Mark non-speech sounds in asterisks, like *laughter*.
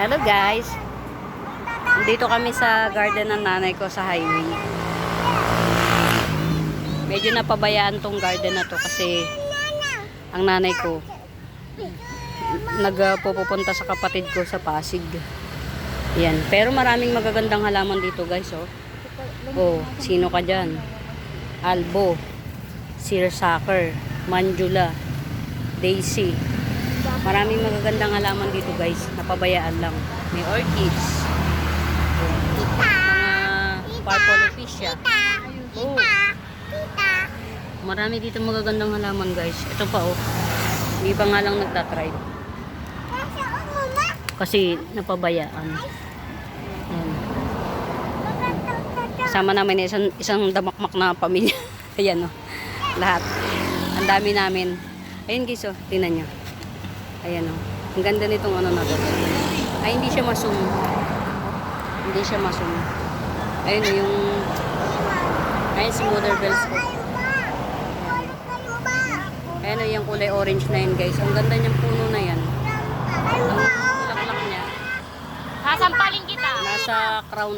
Hello guys. Dito kami sa garden ng nanay ko sa highway. Medyo napabayaan tong garden na to kasi ang nanay ko nagpupunta sa kapatid ko sa Pasig. Yan. Pero maraming magagandang halaman dito guys oh. Oh, sino ka dyan? Albo, Seersucker, Manjula, Daisy. Maraming magagandang halaman dito guys. Napabayaan lang. May orchids. Mga purple officia. Oh. Marami dito magagandang halaman guys. Ito pa oh. Hindi pa nga lang nagtatribe. Kasi napabayaan. Ayan. Kasama namin isang, isang damakmak na pamilya. *laughs* Ayan oh. Lahat. Ang dami namin. Ayun guys oh. Tingnan nyo. Ayan oh. Ang ganda nitong ano na to. Ay hindi siya masum. Hindi siya masum. Ayun oh, yung Ayun si Mother Bells ko. Ayan oh, yung kulay orange na yun guys. Ang ganda niyang puno na yan. Ang bulaklak niya. Sasampalin kita. Nasa crown